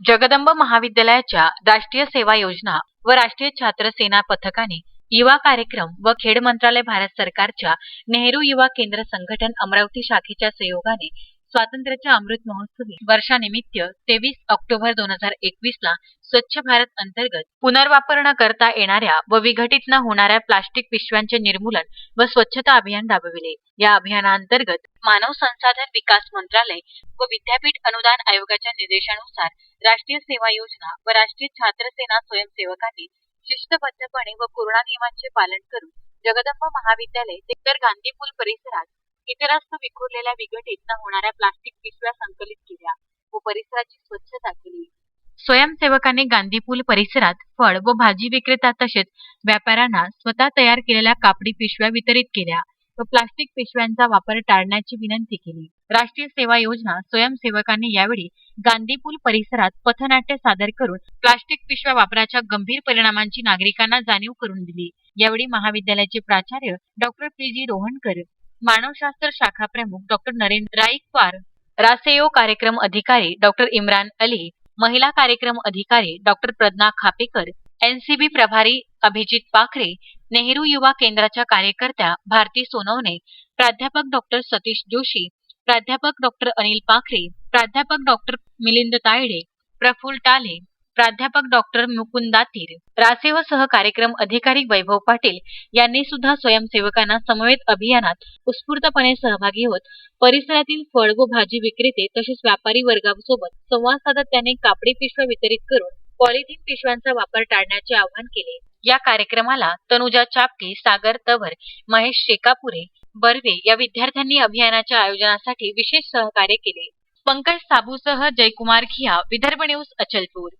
जगदंब महाविद्यालयाच्या राष्ट्रीय सेवा योजना व राष्ट्रीय छात्र सेना पथकाने युवा कार्यक्रम व खेड मंत्रालय भारत सरकारच्या नेहरू युवा केंद्र संघटन अमरावती शाखेच्या सहयोगाने स्वातंत्र्याच्या अमृत महोत्सवी वर्षानिमित्त तेवीस ऑक्टोबर दोन हजार एकवीस ला स्वच्छ भारत अंतर्गत पुनर्वापर न करता येणाऱ्या व विघटित न होणाऱ्या प्लास्टिक पिशव्यांचे निर्मूलन व स्वच्छता अभियान राबविले. या अभियानांतर्गत मानव संसाधन विकास मंत्रालय व विद्यापीठ अनुदान आयोगाच्या निर्देशानुसार राष्ट्रीय सेवा योजना व राष्ट्रीय छात्र सेना स्वयंसेवकांनी शिस्तबद्धपणे व पूर्ण नियमांचे पालन करून जगदंब महाविद्यालय ते तर गांधीपूल परिसरात इतरस्त विखुरलेल्या विघटित होणाऱ्या प्लास्टिक पिशव्या संकलित केल्या. व परिसराची स्वच्छता केली. स्वयंसेवकांनी गांधीपूल परिसरात फळ व भाजी विक्रेता तसेच व्यापाऱ्यांना स्वतः तयार केलेल्या कापडी पिशव्या वितरित केल्या व प्लास्टिक पिशव्यांचा वापर टाळण्याची विनंती केली. राष्ट्रीय सेवा योजना स्वयंसेवकांनी यावेळी गांधीपूल परिसरात पथनाट्य सादर करून प्लास्टिक पिशव्या वापराच्या गंभीर परिणामांची नागरिकांना जाणीव करून दिली. यावेळी महाविद्यालयाचे प्राचार्य डॉक्टर पी जी रोहणकर मानवशास्त्र शाखा प्रमुख डॉक्टर नरेंद्र राईकवार रासेयो कार्यक्रम अधिकारी डॉक्टर इम्रान अली महिला कार्यक्रम अधिकारी डॉक्टर प्रज्ञा खापेकर एनसीबी प्रभारी अभिजित पाखरे नेहरू युवा केंद्राच्या कार्यकर्त्या भारती सोनवणे प्राध्यापक डॉक्टर सतीश जोशी प्राध्यापक डॉक्टर अनिल पाखरे प्राध्यापक डॉक्टर मिलिंद तायडे प्रफुल टाले प्राध्यापक डॉक्टर मुकुंद दातीर रासेव सह कार्यक्रम अधिकारी वैभव पाटील यांनी सुद्धा स्वयंसेवकांना समवेत अभियानात उत्स्फूर्तपणे सहभागी होत परिसरातील फळ व भाजी विक्रेते तसेच व्यापारी वर्गासोबत संवाद साधत त्यांनी कापडी पिशव्या वितरित करून पॉलिथिन पिशव्यांचा वापर टाळण्याचे आवाहन केले. या कार्यक्रमाला तनुजा चापके सागर तवर महेश शेकापुरे बर्वे या विद्यार्थ्यांनी अभियानाच्या आयोजनासाठी विशेष सहकार्य केले. पंकज साबूसह जयकुमार खिया विदर्भ न्यूज अचलपूर.